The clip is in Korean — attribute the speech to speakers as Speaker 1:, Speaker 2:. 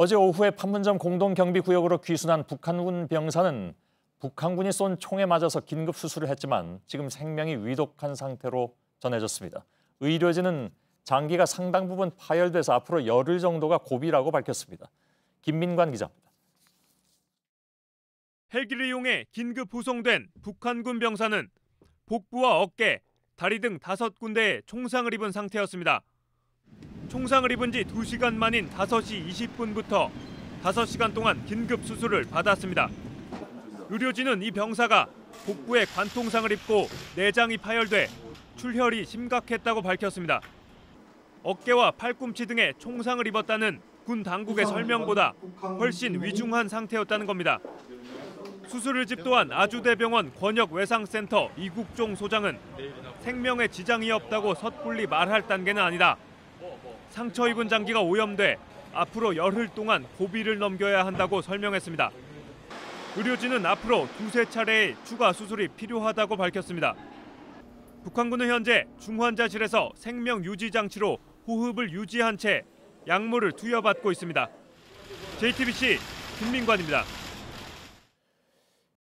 Speaker 1: 어제 오후에 판문점 공동경비구역으로 귀순한 북한군 병사는 북한군이 쏜 총에 맞아서 긴급 수술을 했지만 지금 생명이 위독한 상태로 전해졌습니다. 의료진은 장기가 상당 부분 파열돼서 앞으로 열흘 정도가 고비라고 밝혔습니다. 김민관 기자입니다.
Speaker 2: 헬기를 이용해 긴급 후송된 북한군 병사는 복부와 어깨, 다리 등 다섯 군데에 총상을 입은 상태였습니다. 총상을 입은 지 2시간 만인 5시 20분부터 5시간 동안 긴급 수술을 받았습니다. 의료진은 이 병사가 복부에 관통상을 입고 내장이 파열돼 출혈이 심각했다고 밝혔습니다. 어깨와 팔꿈치 등에 총상을 입었다는 군 당국의 설명보다 훨씬 위중한 상태였다는 겁니다. 수술을 집도한 아주대병원 권역외상센터 이국종 소장은 생명에 지장이 없다고 섣불리 말할 단계는 아니다. 상처 입은 장기가 오염돼 앞으로 열흘 동안 고비를 넘겨야 한다고 설명했습니다. 의료진은 앞으로 두세 차례의 추가 수술이 필요하다고 밝혔습니다. 북한군은 현재 중환자실에서 생명 유지 장치로 호흡을 유지한 채 약물을 투여받고 있습니다. JTBC 김민관입니다.